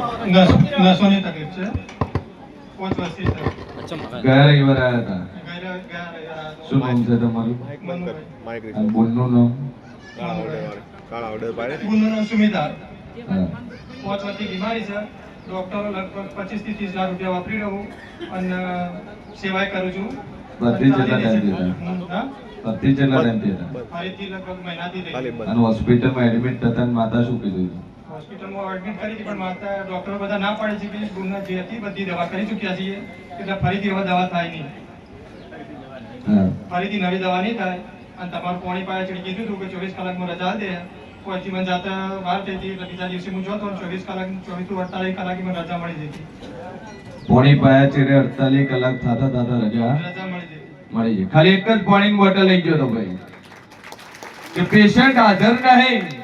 નસ નસોની તકલીફ છે. પાંચ વર્ષથી છે. ગયા રવિવારે આવ્યા હતા? ગયા ગયા રહ્યા શું નામ છે તમારું? મનુભાઈ. નામ? ગુણનું નામ સુમિતા પાંચ વર્ષથી બીમારી છે. ડોક્ટરો લગભગ પચીસથી ત્રીસ લાખ રૂપિયા વાપરી રહ્યો અને સેવાય કરું છું. બધી ફરીથી લગભગ મહિનાથી અને હોસ્પિટલમાં એડમિટ થતા માતા શું કીધું? હોસ્પિટલમાં એડમિટ કરી હતી પણ માતા ડોક્ટરો બધા ના પાડે છે કે ગુણના જે હતી બધી દવા કરી ચૂક્યા છીએ એટલે ફરીથી હવે દવા થાય નહીં. ફરીથી નવી દવા નહીં થાય. અને તમારું પોણી પાયા ચડી કીધું હતું કે ચોવીસ કલાકમાં રજા દે. પછી મને જાતા બહાર થઈ હતી એટલે બીજા દિવસે હું જોતો ચોવીસ કલાક ચોવીસ અડતાલીસ કલાક મને રજા મળી જતી. પોણી પાયા ચેડે અડતાલીસ કલાક થતા થતા રજા રજા મળી જતી. મળી જાય ખાલી એક જ પાણીની બોટલ લઈ ગયો તો ભાઈ. કે પેશન્ટ હાજર નહીં.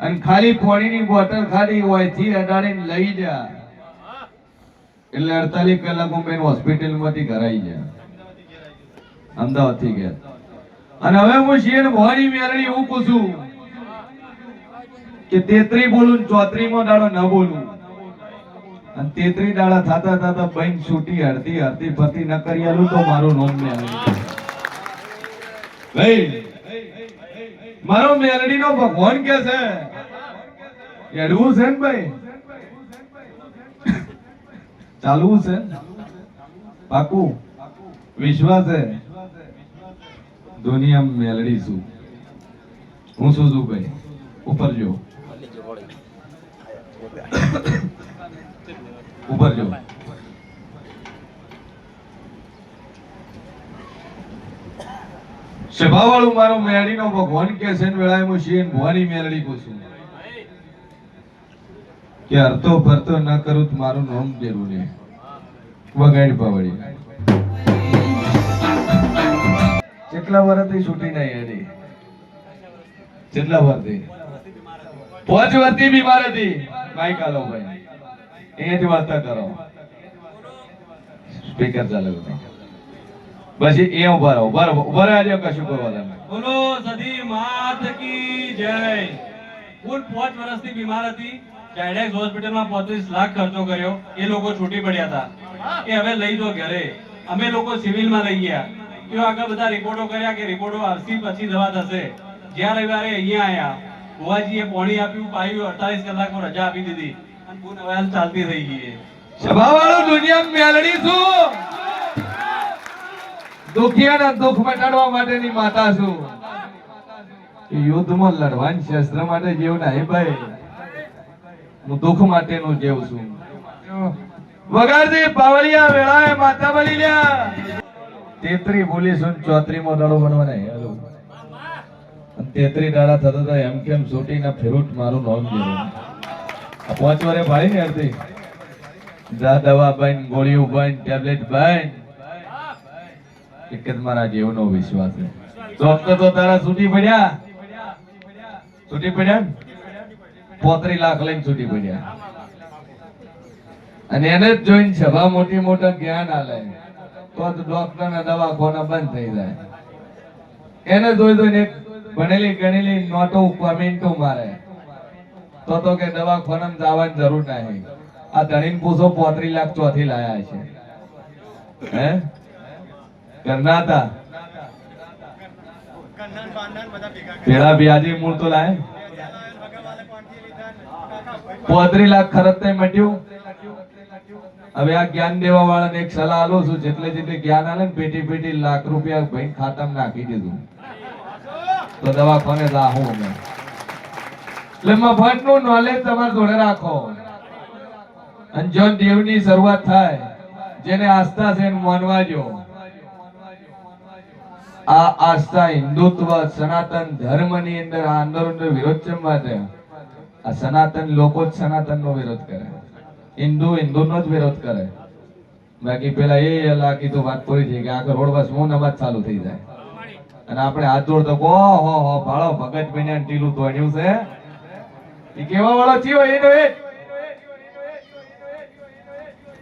અને ખાલી પાણીની બોટલ ખાલી હોયથી અડાડીને લઈ જા. એટલે અડતાલીસ કલાકમાં બેન હોસ્પિટલમાંથી ઘરાઈ જાય અમદાવાદથી ગયા અને હવે હું શેર ભવાની મેરણી એવું પૂછું કે તેત્રી બોલું ને માં દાડો ન બોલું. અને તેત્રી દાડા થાતા થાતા બહેન છૂટી હરતી હરતી ફરતી ન કરી તો મારું નોમ ને ભાઈ મારો મેલડી નો ભગવાન કે છે? એડવું છે ને ભાઈ? ચાલવું છે? પાકું? વિશ્વાસ છે? દુનિયા મેલડી છું. હું શું છું ભાઈ? ઉપર જો. ઉપર જો. સભાવાળું મારો મેળીનો ભગવાન કે છે વેળાએ હું ભવાની મેળડી પૂછું. કે અર્થો ભરતો ન કરું તો મારું નામ જરૂર ને વગાડી પાવડી. કેટલા વર્ષથી છૂટી નહીં એની. કેટલા વર્ષથી પાંચ વર્ષથી બીમાર હતી માઈક આલો ભાઈ. અહીંયાથી વાર્તા કરો. સ્પીકર ચાલે પછી એ ઊભા રહો ઊભા રહો. ઊભા કશું કરવા તમે? બોલો સધી માત કી જય. કુલ પાંચ વર્ષથી બીમાર હતી. ચાઇલ્ડ હોસ્પિટલમાં પોત્રીસ લાખ ખર્ચો કર્યો. એ લોકો છૂટી પડ્યા હતા. એ હવે લઈ જો ઘરે. અમે લોકો સિવિલમાં લઈ ગયા. તેઓ આગળ બધા રિપોર્ટો કર્યા કે રિપોર્ટો આવશે પછી દવા થશે. જ્યાં રવિવારે અહીંયા આયા. ભુવાજીએ પોણી આપ્યું પાયું અડતાલીસ કલાકમાં રજા આપી દીધી. અને પૂન હવે ચાલતી થઈ ગઈ છે. સભાવાળો દુનિયા મેલડી છું. દુખિયાના દુઃખ મટાડવા માટેની માતા છું. યુદ્ધમાં લડવાની શસ્ત્ર માટે જેવ નહીં ભાઈ. હું દુઃખ માટેનો જેવ છું. વગાડતી પાવલિયા વેળાએ માતા બની લ્યા. તેત્રી બોલીશું ચોત્રી ચોત્રીમો દાડો બનવાને હેલો. તેત્રી દાડા થતા હતા એમ કેમ સોટીના ફેરુટ મારું નોમ આ પાંચ વારે ભાઈ ને અડધી. દવા બાઈન ગોળીઓ બાઈન ટેબ્લેટ બાઈન એક જ મારા જીવનો વિશ્વાસ છે. ડોક્ટર તો તારા છૂટી પડ્યા. છૂટી પડ્યા ને? પોત્રી લાખ લઈને છૂટી પડ્યા. અને એને જ જોઈને સભા મોટી મોટા જ્ઞાન આલે. તો ડોક્ટર ના દવાખાના બંધ થઈ જાય. એને જોઈ જોઈને ભણેલી ગણેલી નોટો કોમેન્ટો મારે. તો તો કે દવાખાનામાં જવાની જરૂર નહીં. આ ધણીને પૂછો પોત્રી લાખ ચોથી લાયા છે. હે? ઘરના હતા પેલા વ્યાજી મૂળ તો લાય પોત્રી લાખ ખરત મટ્યું હવે આ જ્ઞાન દેવા વાળાને એક સલાહ આલો છું જેટલે જેટલે જ્ઞાન આલે ને પેટી પેટી લાખ રૂપિયા ભાઈ ખાતામાં નાખી દીધું તો દવાખાને જાહું અમે એટલે મફતનું નોલેજ તમારે જોડે રાખો। અને જો દેવની શરૂઆત થાય જેને આસ્થા છે એને માનવા જો આ આસ્થા હિન્દુત્વ સનાતન ધર્મની અંદર આ આંદોલન વિરોધ છે. માટે આ સનાતન લોકો જ સનાતન નો વિરોધ કરે. હિન્દુ હિન્દુ નો જ વિરોધ કરે. બાકી પેલા એ અલા કીધું વાત પૂરી થઈ કે આગળ રોડ બસ હું ચાલુ થઈ જાય. અને આપણે હાથ જોડતો કો હો હો, ભાળો, ભગત બન્યા ટીલું તોડ્યું છે. એ કેવા વાળો થયો એનો એ?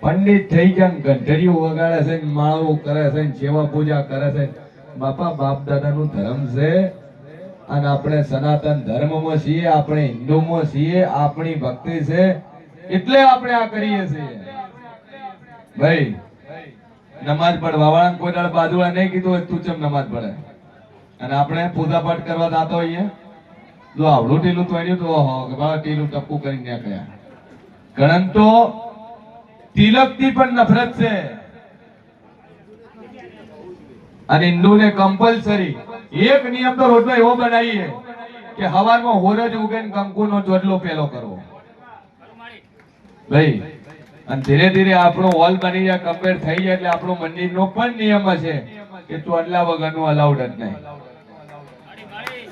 પંડિત થઈ ગયા ઘંટડીઓ વગાડે છે ને માળો કરે છે સેવા પૂજા કરે છે બાપા, બાપ દાદાનું ધર્મ છે. અને આપણે સનાતન ધર્મમાં છીએ, આપણે હિન્દુમાં છીએ, આપણી ભક્તિ છે. એટલે આપણે આ કરીએ છીએ. ભાઈ નમાજ પડવા વાળા કોઈ દાડ બાજુવાળા નહીં કીધું હોય તું ચમ નમાજ પડે અને આપણે પૂજા પાઠ કરવા જાતો હોઈએ જો આવડું ટીલું તોડ્યું તો કે બાબા ટીલું ટપકું કરીને નીકળ્યા ગણન તો તિલકથી પણ નફરત છે. અને હિન્દુને કમ્પલસરી એક નિયમ તો રોજનો એવો બનાવીએ કે હવારમાં હોરજ ઉગે ને કંકુનો જોડલો પેલો કરવો. ભાઈ, અને ધીરે ધીરે આપણો હોલ બની જાય કમ્પેર થઈ જાય એટલે આપણો મંદિરનો પણ નિયમ હશે કે ચોટલા વગરનું અલાઉડ જ નહીં.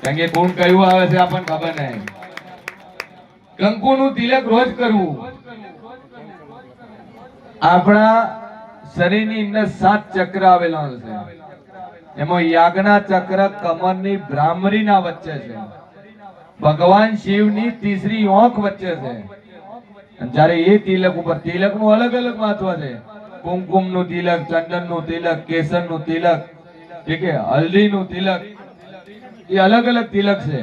કારણ કે કોણ કયું આવે છે આપણને ખબર નહીં. કંકુનું તિલક રોજ કરવું. આપણા શરીરની અંદર સાત ચક્ર આવેલા છે. એમાં યાજ્ઞા ચક્ર કમરની ભ્રામરીના વચ્ચે છે. ભગવાન શિવની તીસરી ઓંખ વચ્ચે છે. જ્યારે એ તિલક ઉપર, તિલકનું અલગ અલગ મહત્વ છે. કુમકુમનું તિલક, ચંદનનું તિલક, કેસરનું તિલક, ઠીક છે? હલ્દીનું તિલક, એ અલગ અલગ તિલક છે.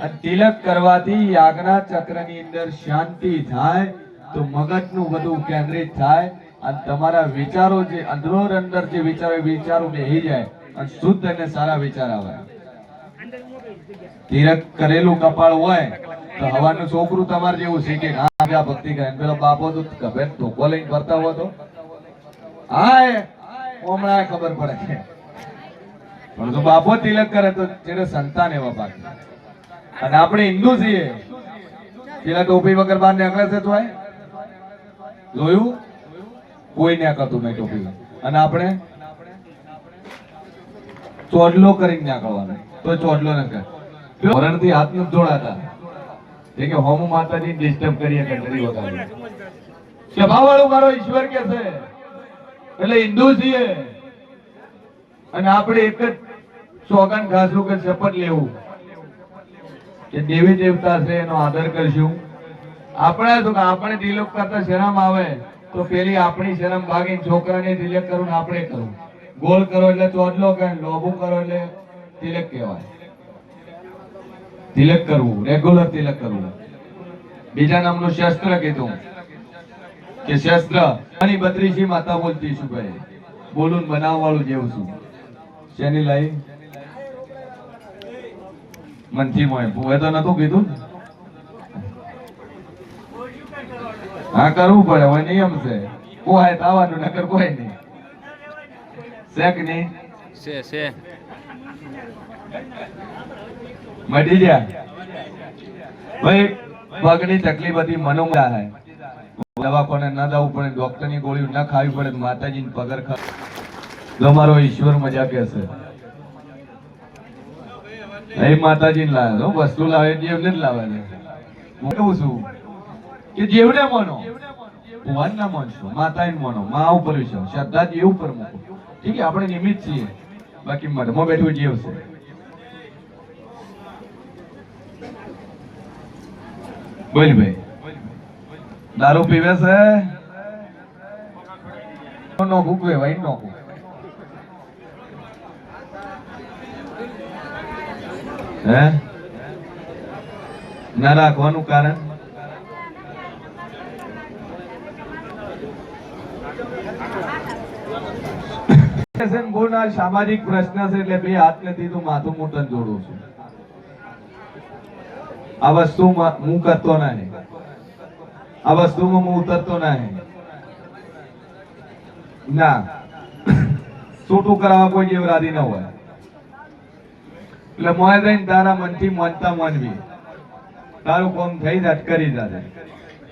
અને તિલક કરવાથી યાજ્ઞા ચક્રની અંદર શાંતિ થાય, તો મગજનું બધું કેન્દ્રિત થાય, અને તમારા વિચારો જે અંદરોર અંદર જે વિચારો વિચારો બેહી જાય. શુદ્ધ અને સારા વિચાર આવે. તિરક કરેલું કપાળ હોય તો હવાનું છોકરું તમારે જેવું શીખે હા આ ભક્તિ કરે. પેલો બાપો તો ગભે ધોકો લઈને ફરતા હોય તો. હા એ હમણાં ખબર પડે. છે પણ તો બાપો તિલક કરે તો જેને સંતાન એવા પાકે. અને આપણે હિન્દુ છીએ. પેલા ટોપી વગર બહાર નીકળે છે તો જોયું? કોઈ નીકળતું નહીં ટોપી અને આપણે ચોડલો કરીને નીકળવાનો તો ચોડલો ન કરે ધોરણથી હાથ ન જોડાતા. કે હોમ માતાજી ડિસ્ટર્બ કરીએ કંટરી વગાડી સભાવાળું મારો ઈશ્વર કે છે? એટલે હિન્દુ છીએ. અને આપણે એક જ સોગન ખાશું કે શપથ લેવું. કે દેવી દેવતા છે, એનો આદર કરશું. આપણે કે આપણે તિલક કરતા શરમ આવે, તો પેલી આપણી શરમ ભાગીને છોકરાને તિલક ને આપણે કરવું ગોળ કરો એટલે ચોટલો કે લોબુ કરો એટલે તિલક કહેવાય. તિલક કરવું રેગ્યુલર તિલક કરવું. બીજા નામનું શસ્ત્ર કીધું. કે શસ્ત્ર. અને બત્રીસી માતા બોલતી શું કહે બોલું બનાવવાળું વાળું જેવું છું. શેની લાઈ? મનથી મોય ભૂવે તો નતું કીધું? હા, કરવું પડે. હવે નિયમ છે. કોઈ તાવાનું નકર કોઈ નહીં. શેક નહીં છે છે. મટી ભાઈ પગની તકલીફ હતી મનોમાં હે. દવાખાને ન જવું પડે ડોક્ટરની ગોળી ન ખાવી પડે માતાજીની પગર ખા જો મારો ઈશ્વર મજા કે છે એ માતાજીને લાવે હો, વસ્તુ લાવે જેવને જ લાવે છે. હું કહું છું? કે જેવને મનો. ભગવાન ના માનશો માતાને મનો. મા ઉપર વિશ્વાસ. શ્રદ્ધા જે ઉપર મૂકો. ઠીક આપણે નિમિત્ત છીએ. બાકી મઠમાં બેઠું જે છે. બોલ ભાઈ દારૂ પીવે છે? નો ભૂકવે ભાઈ નો હે? ના રાખવાનું કારણ? ગુણના સામાજિક પ્રશ્ન છે એટલે બે હાથ નથી તો માથું મોટન જોડું છું. આ વસ્તુ હું કરતો નહીં. આ વસ્તુમાં હું ઉતરતો નહીં. ના. છૂટું કરાવવા કોઈ જેવ રાજી ન હોય. એટલે મોય રહીને તારા મનથી માનતા માનવી. તારું કોમ થઈ જ કરી જાય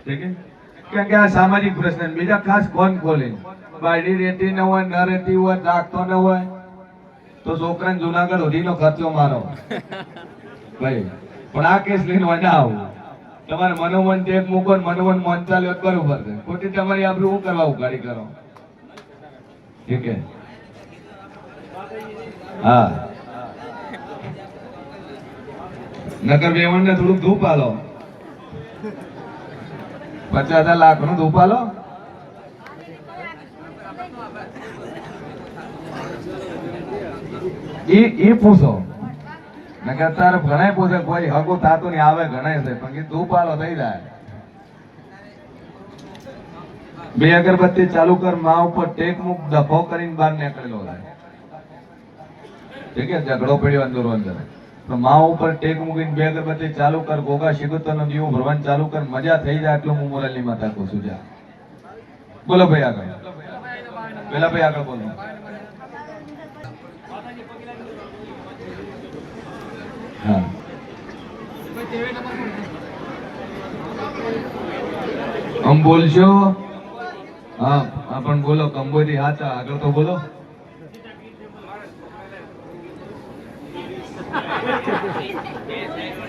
ઠીક છે? કારણ કે આ સામાજિક પ્રશ્ન બીજા ખાસ કોણ ખોલે બાયડી રહેતી ન હોય, ન રહેતી હોય, રાખતો ન હોય, તો છોકરાને જુનાગઢ સુધીનો ખર્ચો મારો. ભાઈ, પણ આ કેસ લઈને હોય આવું. તમારે મનોમન એક મૂકો મનોમન મન ચાલ્યો કરવું છે. ખોટી તમારી આબરૂ શું કરવા ઉગાડી કરો? ઠીક હા. નકર વેવણ થોડુંક ધૂપ આલો. પચાસ લાખનું ધૂપાલો ઈ ઈ પૂછો. કે અત્યારે ઘણાય પૂછે કોઈ હગો થાતું નહીં આવે ઘણા છે, પણ એ ધૂપાલો થઈ જાય. બે અગરબત્તી ચાલુ કર, માં ઉપર ટેક મુક દફો કરીને બહાર નીકળેલો થાય ઠીક છે? ઝઘડો પડ્યો અંદર અંદર તો મા ઉપર ટેક મૂકીને બે અગરબત્તી ચાલુ કર, ગોગા શિગુતરનો દીવો ભરવાનું ચાલુ કર, મજા થઈ જાય એટલું હું મોરલની માતા કહું છું જા. બોલો ભાઈ આગળ. પેલા ભાઈ આગળ બોલો. હા. આમ બોલશો? હા હા, પણ બોલો, કંબોજી હાચા, આગળ તો બોલો.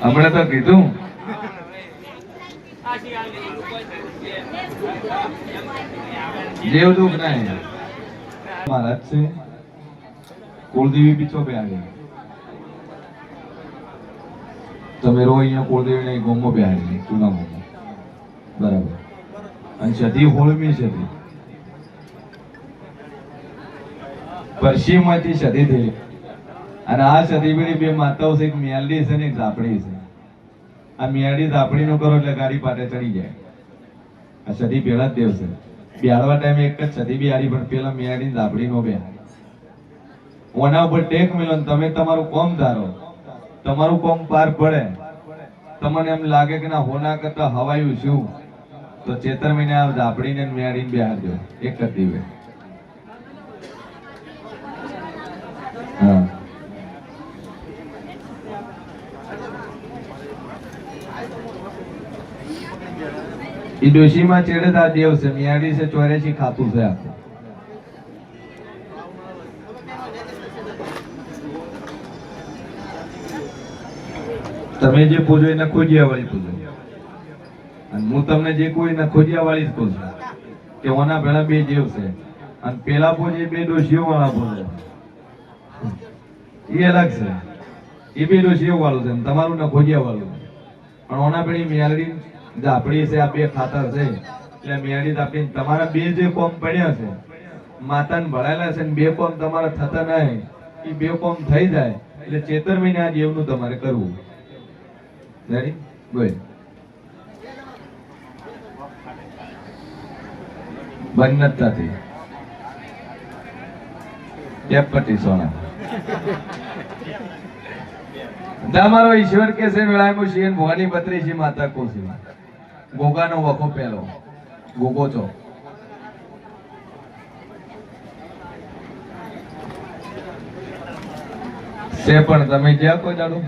હમણાં તો કીધું. જેવ દુઃખ ના મહારાજ છે. કુળદેવી પીછો પે આગળ તમે રો અહીંયા કુળદેવી ને ગોમો પે આગળ ચૂના ગોમો બરાબર. અને સતી હોળમી સતી પશ્ચિમમાંથી સદી થઈ. અને આ સતી બે માતાઓ છે, એક મેલડી છે ને એક ઝાપડી છે. આ મેલડી ઝાપડી નો કરો એટલે ગાડી પાટે ચડી જાય. આ સતી પેલા જ દેવ છે. બેહાડવા ટાઈમે એક જ સતી બિહારી પણ પેલા મેલડી ઝાપડી નો બેહારી ઓના ઉપર ટેક મેલો તમે તમારું કોમ ધારો. તમારું કોમ પાર પડે. તમને એમ લાગે કે ના, હોના કરતા હવાયું શું તો ચેતર મહિને આ ઝાપડીને ને બિહાર દો. એક જ દીવે હા ઈ ડોશીમાં ચેડેદાર દેવ છે મિયાડી છે, ચોર્યાસી ખાતું છે તમે જે પૂજો એને ખોજિયા વાળી પૂજો. અને હું તમને જે કોઈ એને ખોજિયા વાળી જ કહું છું. કે ઓના ભેળા બે દેવ છે. અને પેલા પૂજે બે ડોશીઓ વાળા પૂજે. એ અલગ છે. એ બે ડોશીઓ વાળું છે તમારું ના ખોજિયા વાળું પણ ઓના પેલી મેલડી ઝાપડી છે, આ બે ખાતર છે, એટલે મેલડી ઝાપડી તમારા બે જે કોમ પડ્યા છે, માતાને ભળાયેલા છે બે કોમ તમારા થતા નહીં એ બે કોમ થઈ જાય, એટલે ચેતર મહિને આ દેવનું તમારે કરવું. રેડી બોલ બંધ નથી થતી. સોના. તમારો ઈશ્વર કે છે વેળામાં શિયન ભવાની બત્રીસી માતા કોસી ગોગાનો વખો પહેલો. ગોગો છો. છે પણ, તમે જ્યાં કોઈ દાડો?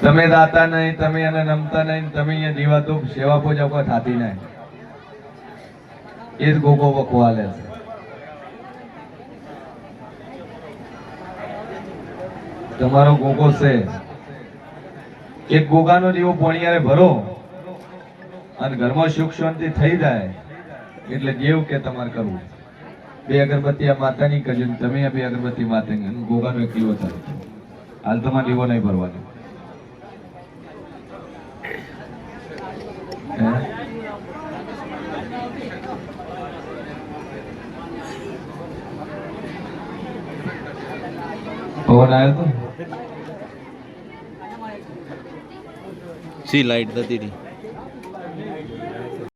તમે દાતા નહીં, તમે એને નમતા નહીં, તમે અહીંયા દીવાતો સેવા પૂજા કોઈ થતી નહીં. એ જ ગોગો વખો હાલે છે. તમારો ગોગો છે. એક ગોગાનો દીવો પોણિયારે ભરો અને ઘરમાં સુખ શાંતિ થઈ જાય એટલે દેવ કે તમારે કરવું. બે અગરબત્તી આ માતાની કરજો તમે બે અગરબત્તી માતાની ગોગાનો એક દીવો થયો હાલ તમારે દીવો નહીં ભરવાનો? પવન આવ્યો તો? સી લાઈટ થતી હતી.